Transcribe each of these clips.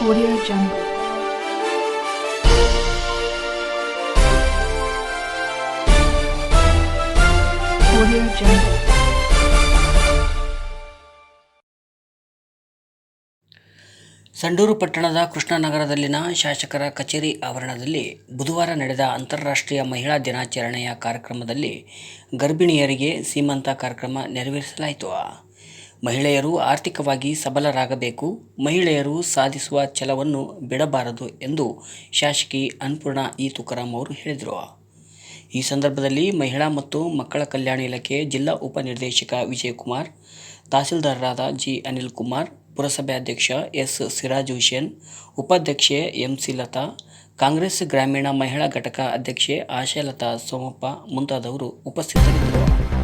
Audio Jungle. Audio Jungle. Sandur ಪಟ್ಟಣದ ಕೃಷ್ಣನಗರದಲ್ಲಿನ ಶಾಸಕರ ಕಚೇರಿ ಆವರಣದಲ್ಲಿ ಬುಧವಾರ ನಡೆದ ಅಂತಾರಾಷ್ಟ್ರೀಯ ಮಹಿಳಾ ದಿನಾಚರಣೆಯ ಕಾರ್ಯಕ್ರಮದಲ್ಲಿ ಗರ್ಭಿಣಿಯರಿಗೆ ಸೀಮಂತ ಕಾರ್ಯಕ್ರಮ ನೆರವೇರಿಸಲಾಯಿತು ಮಹಿಳೆಯರು ಆರ್ಥಿಕವಾಗಿ ಸಬಲರಾಗಬೇಕು, ಮಹಿಳೆಯರು ಸಾಧಿಸುವ ಛಲವನ್ನು ಬಿಡಬಾರದು ಎಂದು ಶಾಸಕಿ ಅನ್ನಪೂರ್ಣ ಈ ತುಕಾರಾಂ ಅವರು ಹೇಳಿದರು. ಈ ಸಂದರ್ಭದಲ್ಲಿ ಮಹಿಳಾ ಮತ್ತು ಮಕ್ಕಳ ಕಲ್ಯಾಣ ಇಲಾಖೆ ಜಿಲ್ಲಾ ಉಪನಿರ್ದೇಶಕ ವಿಜಯಕುಮಾರ್, ತಹಸೀಲ್ದಾರರಾದ ಜಿ. ಅನಿಲ್ ಕುಮಾರ್, ಪುರಸಭೆ ಅಧ್ಯಕ್ಷ ಎಸ್. ಸಿರಾಜ್ ಹುಸೇನ್, ಉಪಾಧ್ಯಕ್ಷೆ ಎಂಸಿ ಲತಾ, ಕಾಂಗ್ರೆಸ್ ಗ್ರಾಮೀಣ ಮಹಿಳಾ ಘಟಕ ಅಧ್ಯಕ್ಷೆ ಆಶಾಲತಾ ಸೋಮಪ್ಪ ಮುಂತಾದವರು ಉಪಸ್ಥಿತರಿದ್ದರು.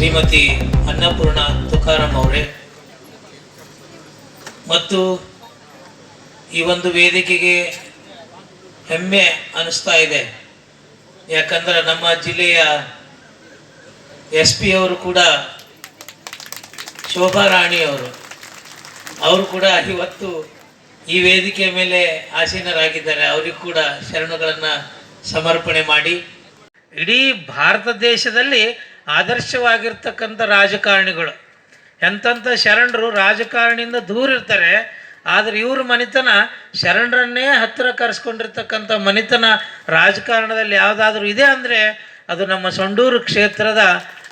ಶ್ರೀಮತಿ ಅನ್ನಪೂರ್ಣ ತುಕಾರಾಮ್ ಅವರೇ. ಮತ್ತು ಈ ಒಂದು ವೇದಿಕೆಗೆ ಹೆಮ್ಮೆ ಅನಿಸ್ತಾ ಇದೆ. ಯಾಕಂದ್ರೆ ನಮ್ಮ ಜಿಲ್ಲೆಯ ಎಸ್ ಪಿ ಅವರು ಕೂಡ ಶೋಭಾ ರಾಣಿ ಅವರು. ಅವರು ಕೂಡ ಇವತ್ತು ಈ ವೇದಿಕೆ ಮೇಲೆ ಆಸೀನರಾಗಿದ್ದಾರೆ. ಅವರಿಗೂ ಕೂಡ ಶರಣುಗಳನ್ನು ಸಮರ್ಪಣೆ ಮಾಡಿ. ಇಡೀ ಭಾರತ ದೇಶದಲ್ಲಿ ಆದರ್ಶವಾಗಿರ್ತಕ್ಕಂಥ ರಾಜಕಾರಣಿಗಳು. ಎಂಥಂಥ ಶರಣರು ರಾಜಕಾರಣಿಯಿಂದ ದೂರ ಇರ್ತಾರೆ, ಆದರೆ ಇವ್ರ ಮನಿತನ ಶರಣರನ್ನೇ ಹತ್ತಿರ ಕರೆಸ್ಕೊಂಡಿರ್ತಕ್ಕಂಥ ಮನಿತನ ರಾಜಕಾರಣದಲ್ಲಿ ಯಾವುದಾದ್ರೂ ಇದೆ ಅಂದರೆ ಅದು ನಮ್ಮ ಸೊಂಡೂರು ಕ್ಷೇತ್ರದ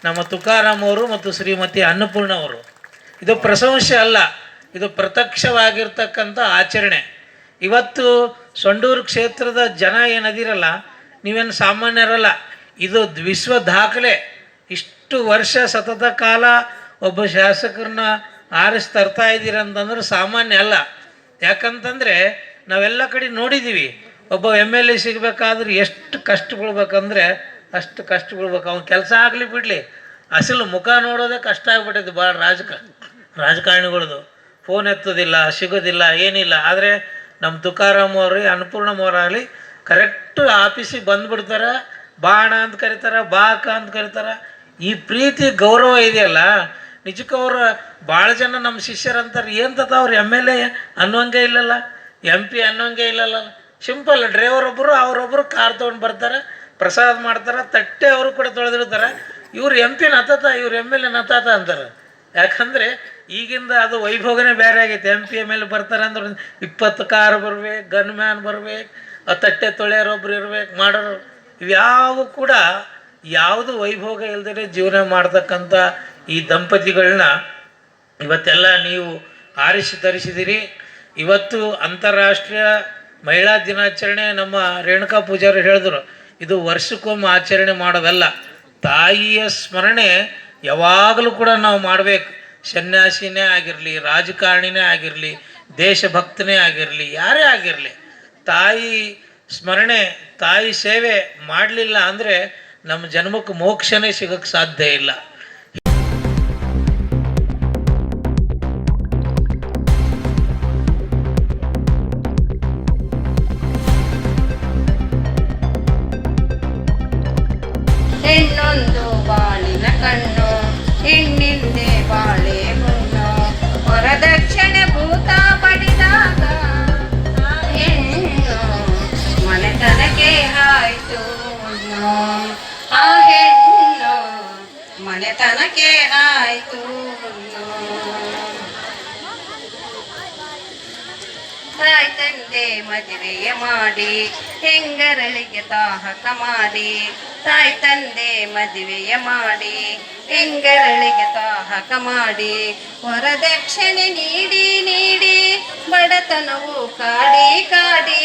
ನಮ್ಮ ತುಕಾರಾಮ್ ಅವರು ಮತ್ತು ಶ್ರೀಮತಿ ಅನ್ನಪೂರ್ಣ ಅವರು. ಇದು ಪ್ರಶಂಸೆ ಅಲ್ಲ, ಇದು ಪ್ರತ್ಯಕ್ಷವಾಗಿರ್ತಕ್ಕಂಥ ಆಚರಣೆ. ಇವತ್ತು ಸೊಂಡೂರು ಕ್ಷೇತ್ರದ ಜನ ಏನದಿರಲ್ಲ, ನೀವೇನು ಸಾಮಾನ್ಯರಲ್ಲ, ಇದು ವಿಶ್ವ ದಾಖಲೆ. ಇಷ್ಟು ವರ್ಷ ಸತತ ಕಾಲ ಒಬ್ಬ ಶಾಸಕರನ್ನ ಆರಿಸಿ ತರ್ತಾ ಇದ್ದೀರ ಅಂತಂದ್ರೆ ಸಾಮಾನ್ಯ ಅಲ್ಲ. ಯಾಕಂತಂದರೆ ನಾವೆಲ್ಲ ಕಡೆ ನೋಡಿದ್ದೀವಿ. ಒಬ್ಬ ಎಂ ಎಲ್ ಎ ಸಿಗಬೇಕಾದ್ರೆ ಎಷ್ಟು ಕಷ್ಟ ಬೀಳ್ಬೇಕಂದ್ರೆ ಅಷ್ಟು ಕಷ್ಟ ಬೀಳ್ಬೇಕು ಅವ್ನ ಕೆಲಸ ಆಗಲಿ ಬಿಡಲಿ. ಅಸಲು ಮುಖ ನೋಡೋದೇ ಕಷ್ಟ ಆಗ್ಬಿಟ್ಟಿದೆ ಭಾಳ ರಾಜಕ, ರಾಜಕಾರಣಿಗಳದು. ಫೋನ್ ಎತ್ತೋದಿಲ್ಲ, ಸಿಗೋದಿಲ್ಲ, ಏನಿಲ್ಲ. ಆದರೆ ನಮ್ಮ ತುಕಾರಾಮ್ ಅವ್ರಿ ಅನ್ನಪೂರ್ಣಮ್ ಅವರಾಗಲಿ ಕರೆಕ್ಟ್ ಆಫೀಸಿಗೆ ಬಂದುಬಿಡ್ತಾರೆ. ಬಾಣ ಅಂತ ಕರೀತಾರೆ ಬಾಕ ಅಂತ ಕರೀತಾರೆ. ಈ ಪ್ರೀತಿ ಗೌರವ ಇದೆಯಲ್ಲ? ನಿಜಕ್ಕೂ ಅವರು ಭಾಳ ಜನ ನಮ್ಮ ಶಿಷ್ಯರಂತಾರೆ, ಏನು ತತ್ತ ಅವ್ರು ಎಂ ಎಲ್ ಎ ಅನ್ನೋಂಗೆ ಇಲ್ಲಲ್ಲ? ಎಂ ಪಿ ಅನ್ನೋಂಗೆ ಇಲ್ಲಲ್ಲ? ಸಿಂಪಲ್ ಡ್ರೈವರ್ ಒಬ್ಬರು ಅವರೊಬ್ಬರು ಕಾರ್ ತೊಗೊಂಡು ಬರ್ತಾರೆ, ಪ್ರಸಾದ ಮಾಡ್ತಾರೆ, ತಟ್ಟೆ ಅವರು ಕೂಡ ತೊಳೆದಿರ್ತಾರೆ ಇವ್ರು ಎಂ ಪಿ ನತಾತ ಇವ್ರು ಎಂ ಎಲ್ ಎ ನತಾತ ಅಂತಾರೆ. ಯಾಕಂದರೆ ಈಗಿಂದ ಅದು ವೈಭೋಗನೇ ಬೇರೆ ಆಗೈತೆ. ಎಂ ಪಿ ಎಂ ಎಲ್ ಬರ್ತಾರೆ ಅಂದ್ರೆ ಇಪ್ಪತ್ತು ಕಾರ್ ಬರ್ಬೇಕು ಗನ್ ಮ್ಯಾನ್ ಬರ್ಬೇಕು, ಆ ತಟ್ಟೆ ತೊಳೆಯೋರೊಬ್ರು ಇರ್ಬೇಕು, ಮಾಡೋರು. ಇವ್ಯಾವು ಕೂಡ ಯಾವುದು ವೈಭೋಗ ಇಲ್ಲದೇ ಜೀವನ ಮಾಡ್ತಕ್ಕಂಥ ಈ ದಂಪತಿಗಳನ್ನ ಇವತ್ತೆಲ್ಲ ನೀವು ಆರಿಸಿ ತರಿಸಿದಿರಿ. ಇವತ್ತು ಅಂತಾರಾಷ್ಟ್ರೀಯ ಮಹಿಳಾ ದಿನಾಚರಣೆ ನಮ್ಮ ರೇಣುಕಾ ಪೂಜಾರಿ ಹೇಳಿದ್ರು. ಇದು ವರ್ಷಕ್ಕೊಮ್ಮೆ ಆಚರಣೆ ಮಾಡೋದಲ್ಲ. ತಾಯಿಯ ಸ್ಮರಣೆ ಯಾವಾಗಲೂ ಕೂಡ ನಾವು ಮಾಡಬೇಕು. ಸನ್ಯಾಸಿನೇ ಆಗಿರಲಿ, ರಾಜಕಾರಣಿನೇ ಆಗಿರಲಿ, ದೇಶಭಕ್ತನೇ ಆಗಿರಲಿ, ಯಾರೇ ಆಗಿರಲಿ, ತಾಯಿ ಸ್ಮರಣೆ, ತಾಯಿ ಸೇವೆ ಮಾಡಲಿಲ್ಲ ಅಂದರೆ ನಮ್ಮ ಜನ್ಮಕ್ಕೆ ಮೋಕ್ಷನೇ ಸಿಗೋಕ್ಕೆ ಸಾಧ್ಯ ಇಲ್ಲ. ಹೆಣ್ಣೊಂದು ಬಾಳಿನ ಕಣ್ಣು ಆಯ್ತು. ತಂದೆ ಮದುವೆಯ ಮಾಡಿ, ಹೆಂಗರಳಿಗೆ ತಾಹಕ ಮಾಡಿ ತಾಯಿ ತಂದೆ ಮದುವೆಯ ಮಾಡಿ, ಹೆಂಗರಳಿಗೆ ತಾಹಕ ಮಾಡಿ ವರದಕ್ಷಿಣೆ ನೀಡಿ ನೀಡಿ, ಬಡತನವು ಕಾಡಿ ಕಾಡಿ.